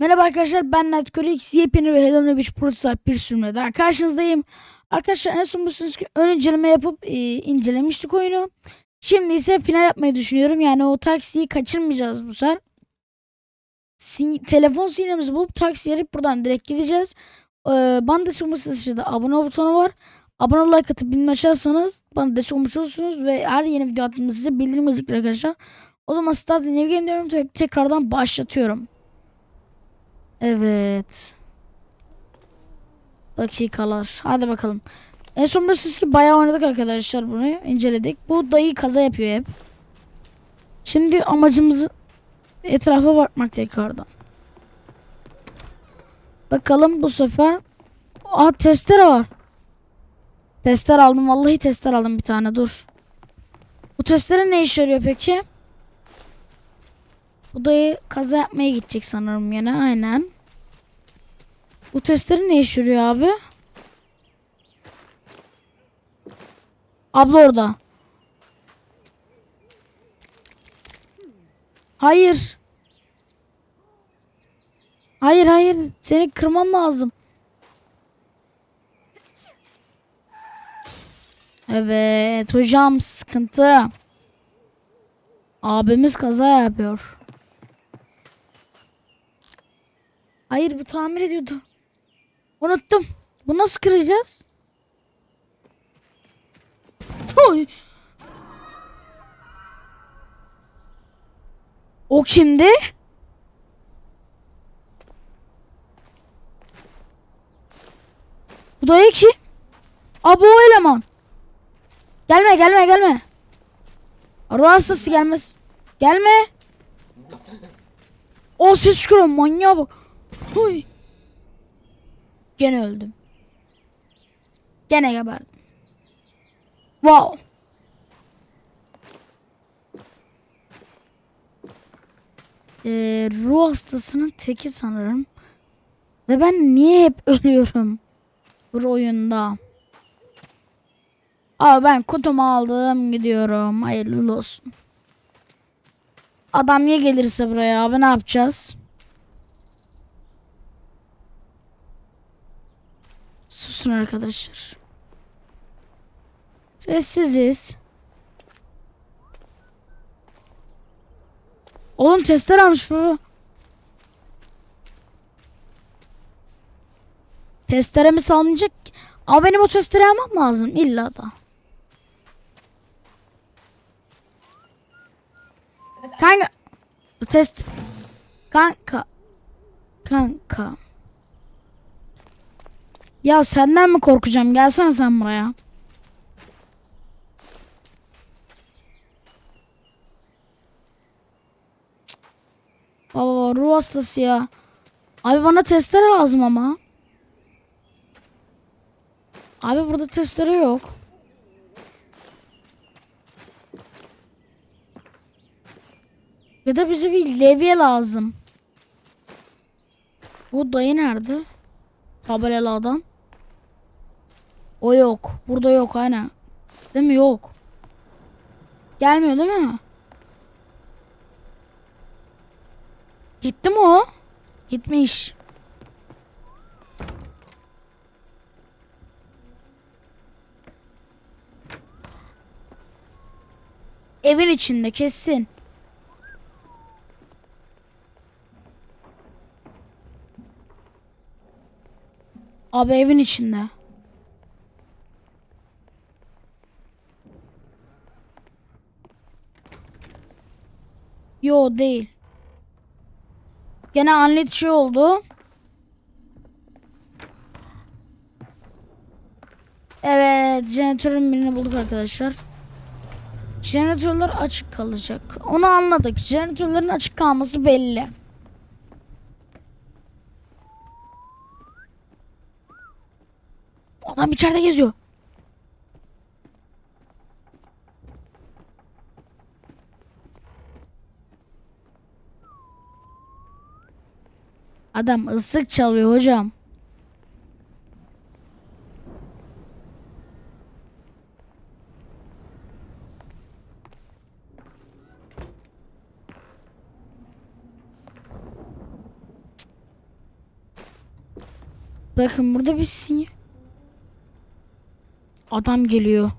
Merhaba arkadaşlar ben Netcolix yepyeni ve Hello Beach Prototype bir sürümle daha karşınızdayım. Arkadaşlar en son biliyorsunuz ki ön inceleme yapıp e, incelemiştik oyunu. Şimdi ise final yapmayı düşünüyorum. Yani o taksiyi kaçırmayacağız bu sefer. Sin- telefon sinyalimizi bulup taksi arayıp buradan direkt gideceğiz. Ee, bana için de abone ol butonu var. Abone ol like atıp bildirim açarsanız bana destek olmuş olursunuz ve her yeni video attığımda size bildirim arkadaşlar. O zaman Start New Game diyorum. Tek- Tekrardan başlatıyorum. Evet. Dakikalar. Hadi bakalım. En son biliyorsunuz ki bayağı oynadık arkadaşlar bunu. inceledik. Bu dayı kaza yapıyor hep. Şimdi amacımız etrafa bakmak tekrardan. Bakalım bu sefer. Aa testere var. Tester aldım. Vallahi tester aldım bir tane. Dur. Bu testere ne işe yarıyor peki? Bu dayı kaza yapmaya gidecek sanırım yine. Aynen. Bu testleri ne işe yarıyor abi? Abla orada. Hayır. Hayır hayır. Seni kırmam lazım. Evet hocam sıkıntı. Abimiz kaza yapıyor. Hayır bu tamir ediyordu. Unuttum. Bu nasıl kıracağız? Oy. O kimdi? Bu da ki. Aa bu o eleman. Gelme gelme gelme. Ruh hastası gelmez. Gelme. O ses çıkarıyor manyağa bak. Huy. Gene öldüm. Gene geberdim. Wow. Ee, ruh hastasının teki sanırım. Ve ben niye hep ölüyorum? Bu oyunda. Aa ben kutumu aldım gidiyorum. Hayırlı olsun. Adam ya gelirse buraya abi ne yapacağız? Susun arkadaşlar. Sessiziz. Oğlum testler almış baba. Testere mi salmayacak? Ama benim o testere almam lazım illa da. Kanka. Test. Kanka. Kanka. Ya senden mi korkacağım? Gelsene sen buraya. Baba ruh hastası ya. Abi bana testere lazım ama. Abi burada testere yok. Ya da bize bir levye lazım. Bu dayı nerede? Tabelalı adam. O yok. Burada yok aynen. Değil mi? Yok. Gelmiyor değil mi? Gitti mi o? Gitmiş. Evin içinde kesin. Abi evin içinde. Yo değil. Gene anlet şey oldu. Evet, jeneratörün birini bulduk arkadaşlar. Jeneratörler açık kalacak. Onu anladık. Jeneratörlerin açık kalması belli. Adam içeride geziyor. Adam ıslık çalıyor hocam. Bakın burada bir sinyal. Adam geliyor.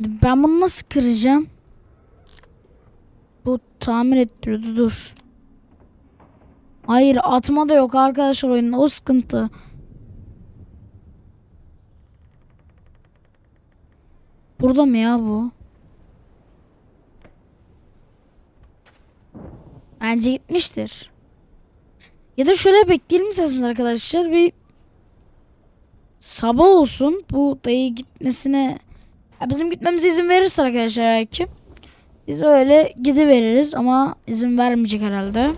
Ben bunu nasıl kıracağım? Bu tamir ettiriyordu dur. Hayır atma da yok arkadaşlar oyunda o sıkıntı. Burada mı ya bu? Bence gitmiştir. Ya da şöyle bekleyelim isterseniz arkadaşlar bir sabah olsun bu dayı gitmesine ya bizim gitmemize izin verirse arkadaşlar belki biz öyle gidiveririz ama izin vermeyecek herhalde.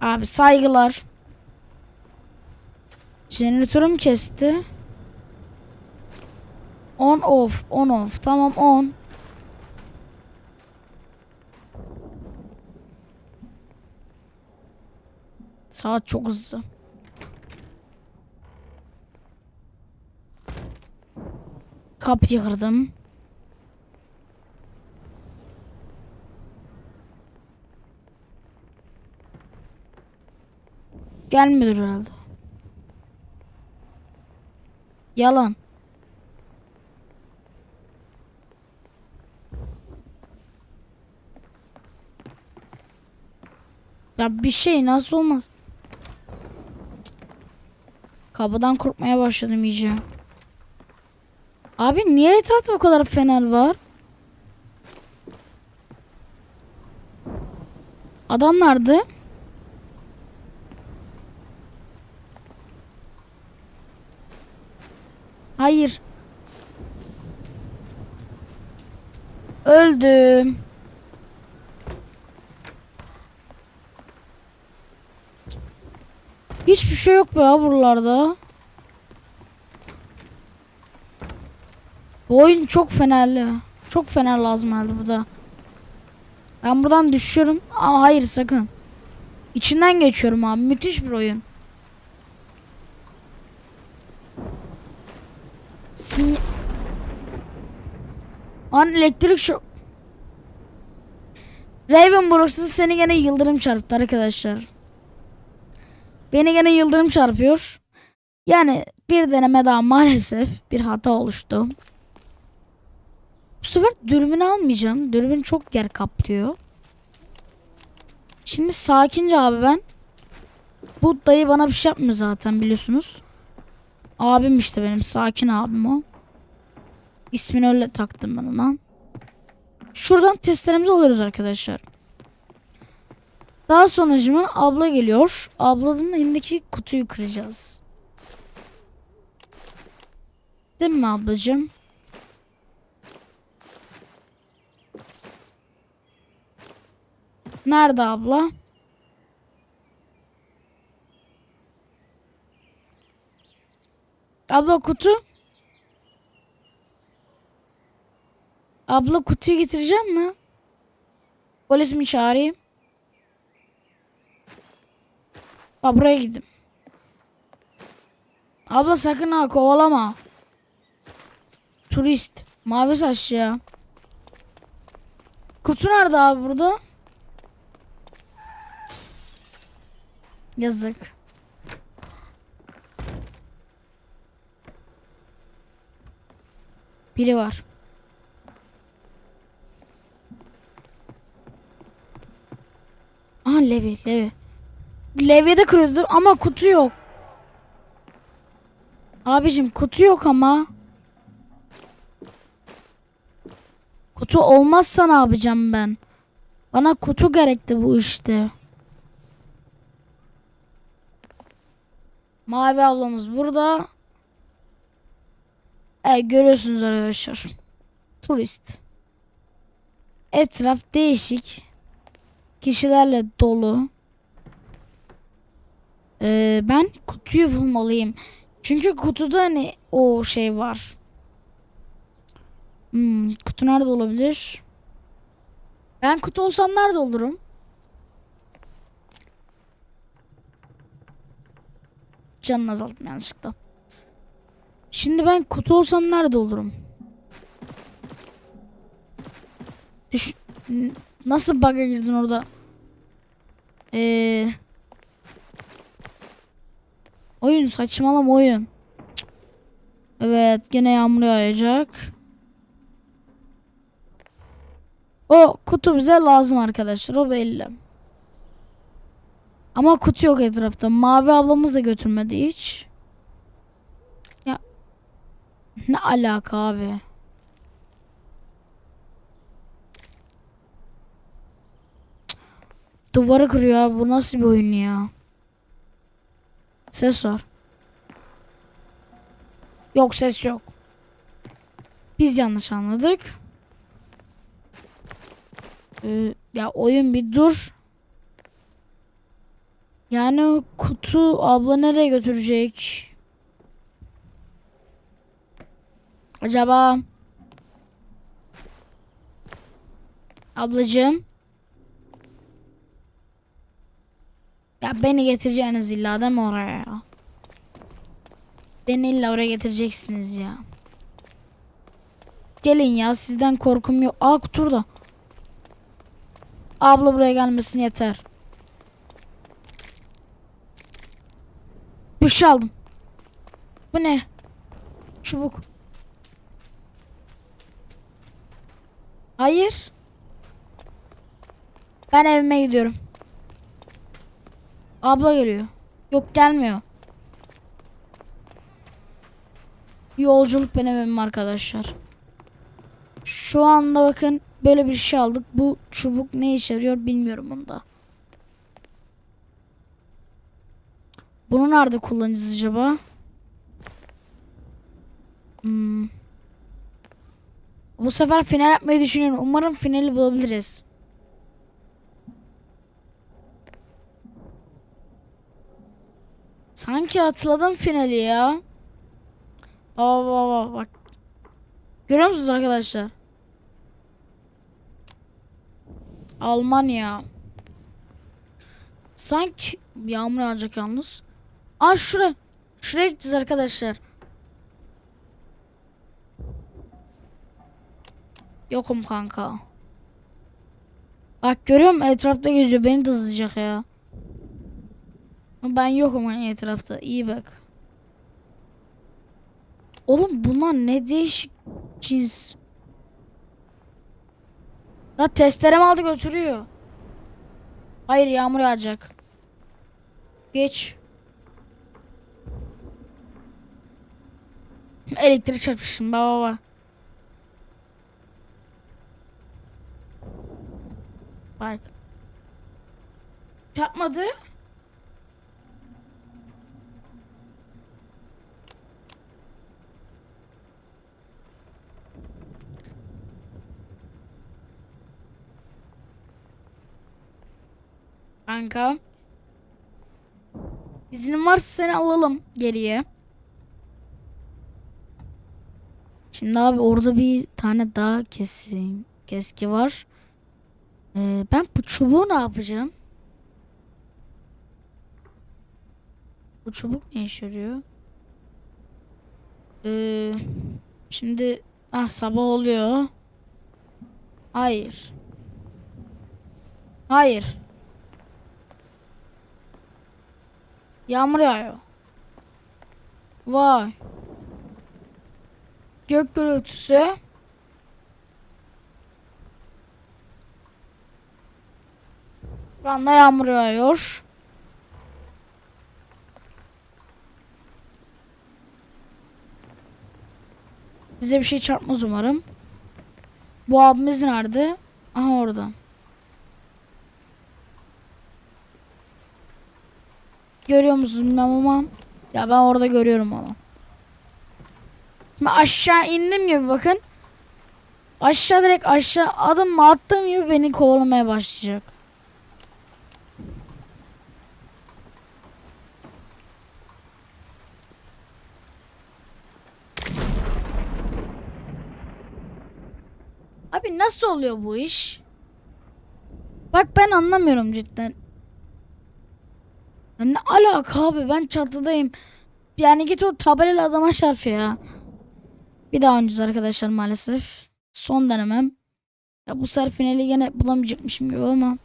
Abi saygılar. Jeneratörüm kesti. On off, on off. Tamam on. Saat çok hızlı. Kapıyı kırdım. Gelmiyor herhalde. Yalan. Ya bir şey nasıl olmaz? Kapıdan korkmaya başladım iyice. Abi niye etrafta bu kadar fener var? Adam nerede? Hayır. Öldüm. Hiçbir şey yok be ya buralarda. Bu oyun çok fenerli. Çok fener lazım herhalde burada. Ben buradan düşüyorum. Ama hayır sakın. İçinden geçiyorum abi. Müthiş bir oyun. Sin An elektrik şu Raven Brooks'ta seni gene yıldırım çarptı arkadaşlar. Beni gene yıldırım çarpıyor. Yani bir deneme daha maalesef bir hata oluştu. Bu sefer dürbün almayacağım. Dürbün çok yer kaplıyor. Şimdi sakince abi ben. Bu dayı bana bir şey yapmıyor zaten biliyorsunuz. Abim işte benim sakin abim o. İsmini öyle taktım ben ona. Şuradan testlerimizi alıyoruz arkadaşlar. Daha sonucuma abla geliyor. Ablanın elindeki kutuyu kıracağız. Değil mi ablacığım? Nerede abla? Abla kutu. Abla kutuyu getireceğim mi? Polis mi çağırayım? Aa, buraya gidin. Abla sakın ha kovalama. Turist. Mavi saçlı ya. Kutu nerede abi burada? Yazık. Biri var. Aha Levi, Levi. Levi'ye de kırıyordu ama kutu yok. Abicim kutu yok ama. Kutu olmazsa ne yapacağım ben? Bana kutu gerekti bu işte. Mavi ablamız burada. Evet görüyorsunuz arkadaşlar. Turist. Etraf değişik. Kişilerle dolu. Ee, ben kutuyu bulmalıyım. Çünkü kutuda hani o şey var. Hmm, kutu nerede olabilir? Ben kutu olsam nerede olurum? Canını azalttım yanlışlıkla. Şimdi ben kutu olsam nerede olurum? Düş Nasıl bug'a girdin orada? Ee, oyun saçmalama oyun. Evet gene yağmur yağacak. O kutu bize lazım arkadaşlar o belli. Ama kutu yok etrafta. Mavi ablamız da götürmedi hiç. Ya ne alaka abi? Duvarı kırıyor abi. Bu nasıl bir oyun ya? Ses var. Yok ses yok. Biz yanlış anladık. Ee, ya oyun bir dur. Yani kutu abla nereye götürecek? Acaba? Ablacığım. Ya beni getireceğiniz illa değil mi oraya ya? Beni illa oraya getireceksiniz ya. Gelin ya sizden korkum yok. Aa kuturda. Abla buraya gelmesin yeter. Bir şey aldım. Bu ne? Çubuk. Hayır. Ben evime gidiyorum. Abla geliyor. Yok gelmiyor. Yolculuk benim evim arkadaşlar. Şu anda bakın böyle bir şey aldık. Bu çubuk ne işe yarıyor bilmiyorum bunda. Bunu nerede kullanacağız acaba? Hmm. Bu sefer final yapmayı düşünüyorum. Umarım finali bulabiliriz. Sanki hatırladım finali ya. Baba baba bak. Görüyor musunuz arkadaşlar? Almanya. Sanki yağmur yağacak yalnız. Aa şura. Şuraya gideceğiz arkadaşlar. Yokum kanka. Bak görüyor musun etrafta geziyor beni de hızlayacak ya. Ben yokum hani etrafta iyi bak. Oğlum bunlar ne değişik cins. Ya testerem aldı götürüyor. Hayır yağmur yağacak. Geç. Elektrik çarpışım baba baba. Bak. Çarpmadı. Kanka. İznin varsa seni alalım geriye. Şimdi abi orada bir tane daha kesin keski var. Ee, ben bu çubuğu ne yapacağım? Bu çubuk ne işe yarıyor? Ee, şimdi ah sabah oluyor. Hayır. Hayır. Yağmur yağıyor. Vay. Gök gürültüsü. Şu anda yağmur yağıyor. Size bir şey çarpmaz umarım. Bu abimiz nerede? Aha orada. Görüyor musunuz bilmem ama. Ya ben orada görüyorum onu. Ben aşağı indim gibi bakın. Aşağı direkt aşağı adım attığım gibi beni kovalamaya başlayacak. Abi nasıl oluyor bu iş? Bak ben anlamıyorum cidden. Ne alaka abi ben çatıdayım. Yani git o tabelalı adama çarp ya. Bir daha oynayacağız arkadaşlar maalesef. Son denemem. Ya bu sefer finali gene bulamayacakmışım gibi ama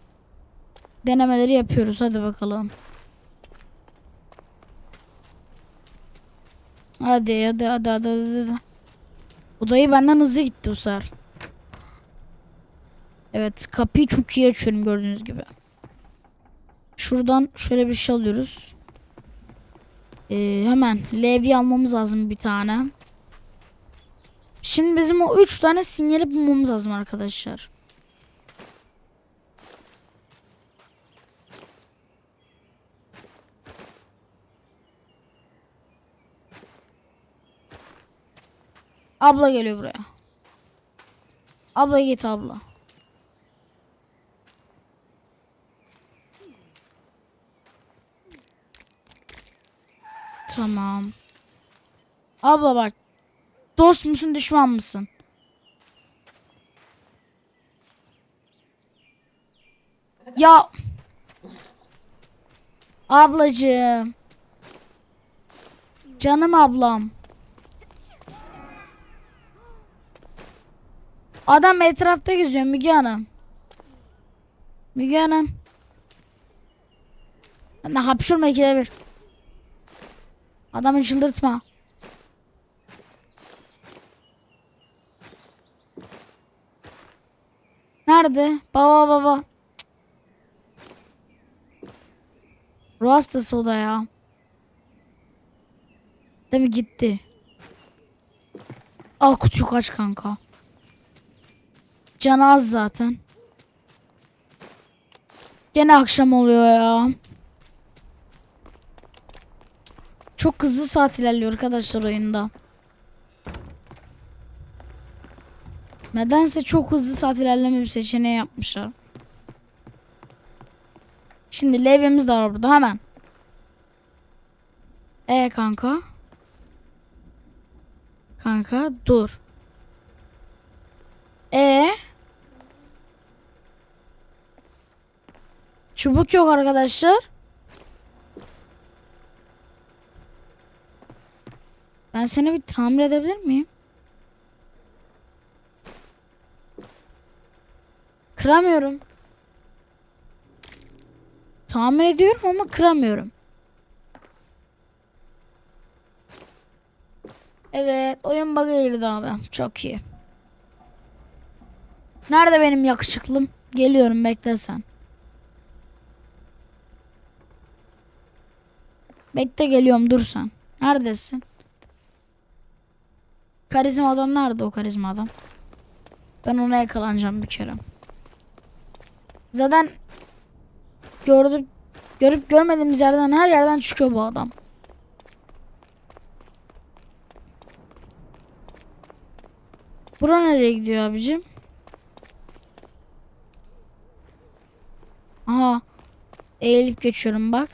denemeleri yapıyoruz. Hadi bakalım. Hadi hadi hadi hadi hadi. hadi. Bu dayı benden hızlı gitti bu sefer. Evet kapıyı çok iyi açıyorum gördüğünüz gibi. Şuradan şöyle bir şey alıyoruz. Ee, hemen levye almamız lazım bir tane. Şimdi bizim o üç tane sinyali bulmamız lazım arkadaşlar. Abla geliyor buraya. Abla git abla. Tamam. Abla bak. Dost musun düşman mısın? Ya. Ablacığım. Canım ablam. Adam etrafta geziyor Müge Hanım. Müge Hanım. Ne hapşurma ikide bir. Adamı çıldırtma. Nerede? Baba baba. Ruh hastası o da ya. Mi gitti. Al kutuyu kaç kanka. Canı az zaten. Gene akşam oluyor ya. Çok hızlı saat ilerliyor arkadaşlar oyunda. Nedense çok hızlı saat ilerleme bir seçeneği yapmışlar. Şimdi levyemiz de var burada hemen. E kanka. Kanka dur. E Çubuk yok arkadaşlar. Ben seni bir tamir edebilir miyim? Kıramıyorum. Tamir ediyorum ama kıramıyorum. Evet, oyun bug'a girdi abi. Çok iyi. Nerede benim yakışıklım? Geliyorum bekle sen. Bekle geliyorum dur sen. Neredesin? Karizma adam nerede o karizma adam? Ben ona yakalanacağım bir kere. Zaten gördüm görüp görmediğimiz yerden her yerden çıkıyor bu adam. Bura nereye gidiyor abicim? Aha. Eğilip geçiyorum bak.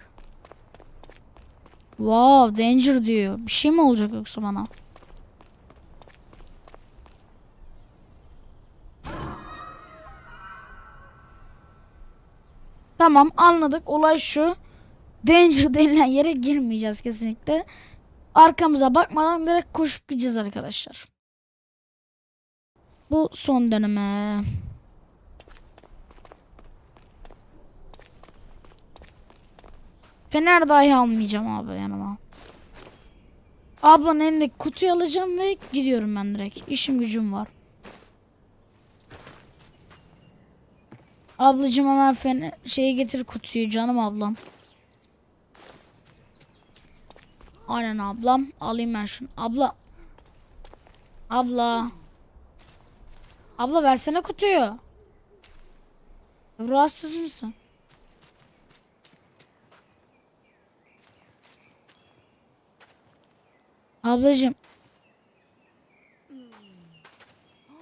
Wow, danger diyor. Bir şey mi olacak yoksa bana? Tamam anladık. Olay şu. Danger denilen yere girmeyeceğiz kesinlikle. Arkamıza bakmadan direkt koşup gideceğiz arkadaşlar. Bu son deneme. Fener dahi almayacağım abi yanıma. Ablanın elindeki kutuyu alacağım ve gidiyorum ben direkt. İşim gücüm var. Ablacım hemen fener, şeyi getir kutuyu canım ablam. Aynen ablam. Alayım ben şunu. Abla. Abla. Abla versene kutuyu. Rahatsız mısın? Ablacım.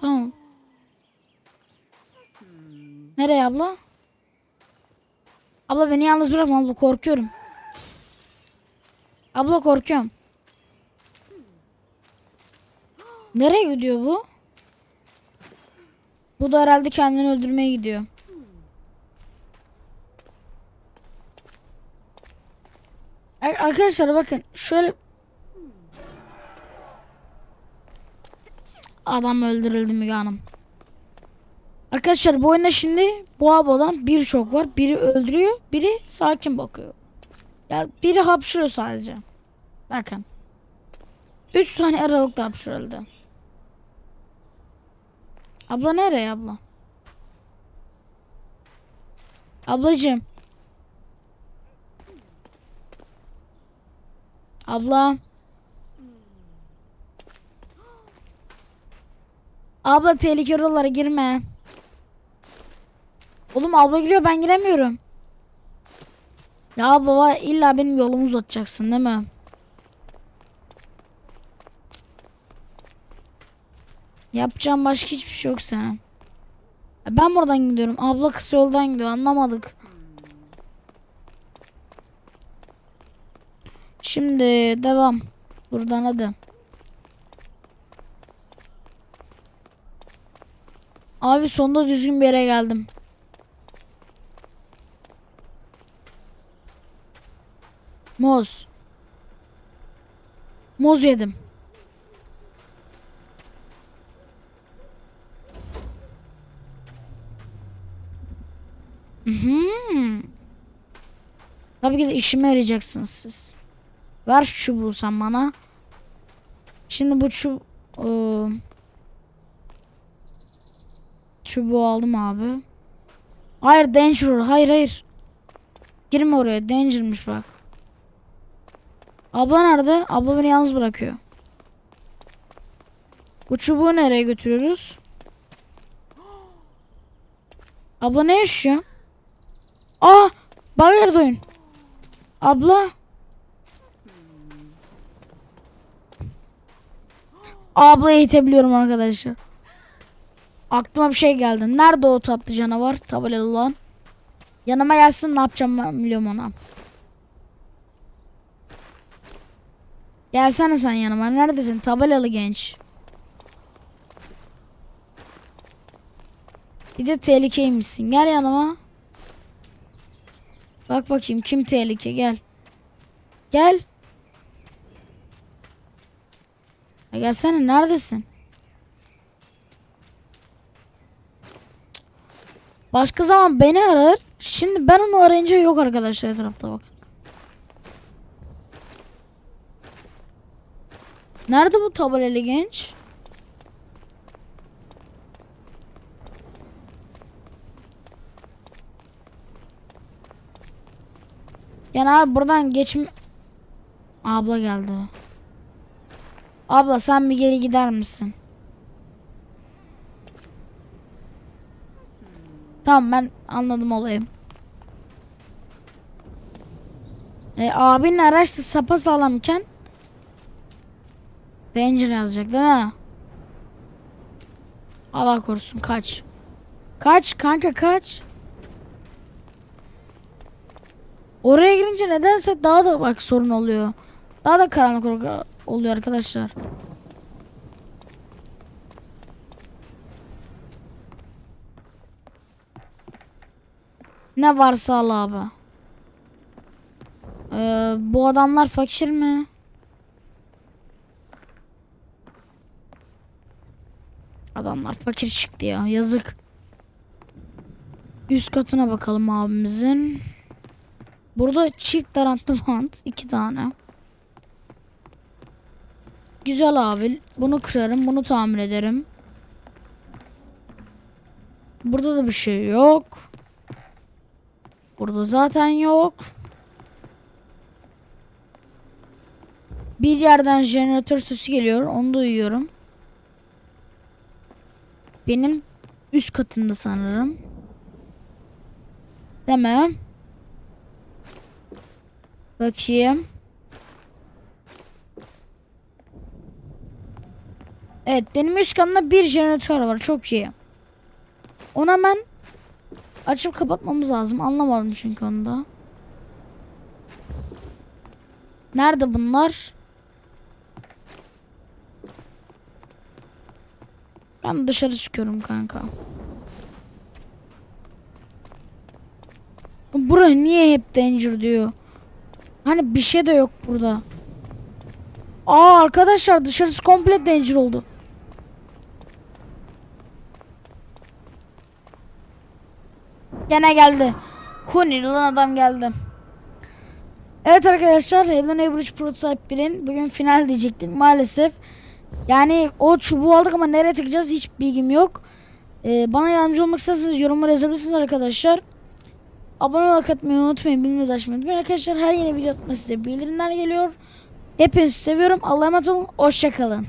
Tamam. Nereye abla? Abla beni yalnız bırakma abla korkuyorum. Abla korkuyorum. Nereye gidiyor bu? Bu da herhalde kendini öldürmeye gidiyor. Ar- Arkadaşlar bakın şöyle Adam öldürüldü Müge Hanım. Arkadaşlar bu oyunda şimdi bu abladan biri çok var. Biri öldürüyor. Biri sakin bakıyor. Ya biri hapşırıyor sadece. Bakın. 3 tane aralıkta hapşırıldı. Abla nereye abla? Ablacığım. Abla. Abla tehlikeli oralara girme. Oğlum abla giriyor ben giremiyorum. Ya var illa benim yolumu uzatacaksın değil mi? Yapacağım başka hiçbir şey yok senin. Ben buradan gidiyorum. Abla kısa yoldan gidiyor. Anlamadık. Şimdi devam. Buradan hadi. Abi sonunda düzgün bir yere geldim. Moz. Moz yedim. Hmm. Tabii ki de işime yarayacaksınız siz. Ver şu çubuğu sen bana. Şimdi bu çub... Iı, çubuğu aldım abi. Hayır danger. Hayır hayır. Girme oraya. Danger'mış bak. Abla nerede? Abla beni yalnız bırakıyor. Bu çubuğu nereye götürüyoruz? Abla ne yaşıyor? Aa! Bayard oyun. Abla. Ablaya itebiliyorum arkadaşlar. Aklıma bir şey geldi. Nerede o tatlı canavar? Tabelalı lan. Yanıma gelsin ne yapacağım ben biliyorum ona. Gelsene sen yanıma. Neredesin? Tabelalı genç. Bir de tehlikeymişsin. Gel yanıma. Bak bakayım kim tehlike gel. Gel. Ya gelsene neredesin? Başka zaman beni arar. Şimdi ben onu arayınca yok arkadaşlar etrafta bak. Nerede bu tabelalı genç? Yani abi buradan geçme... Abla geldi. Abla sen bir geri gider misin? Tamam ben anladım olayım. E, abinin araç da sapa sağlamken Danger yazacak değil mi? Allah korusun kaç. Kaç kanka kaç. Oraya girince nedense daha da bak sorun oluyor. Daha da karanlık ol- oluyor arkadaşlar. Ne varsa al abi. Ee, bu adamlar fakir mi? Adamlar fakir çıktı ya yazık. Üst katına bakalım abimizin. Burada çift taraflı bant iki tane. Güzel abi. Bunu kırarım, bunu tamir ederim. Burada da bir şey yok. Burada zaten yok. Bir yerden jeneratör sesi geliyor. Onu duyuyorum. Benim üst katında sanırım. Demem. Bakayım. Evet benim üst katımda bir jeneratör var. Çok iyi. Onu hemen açıp kapatmamız lazım. Anlamadım çünkü onu da. Nerede bunlar? Ben dışarı çıkıyorum kanka. Bura niye hep danger diyor? Hani bir şey de yok burada. Aa arkadaşlar dışarısı komple danger oldu. Gene geldi. Kuni lan adam geldi. Evet arkadaşlar Hello Neighbor 3 Prototype 1'in bugün final diyecektim maalesef. Yani o çubuğu aldık ama nereye takacağız hiç bilgim yok. Ee, bana yardımcı olmak isterseniz yorumlara yazabilirsiniz arkadaşlar. Abone olmayı atmayı unutmayın. Bildirimleri açmayı unutmayın. Arkadaşlar her yeni video atma size bildirimler geliyor. Hepinizi seviyorum. Allah'a emanet olun. Hoşçakalın.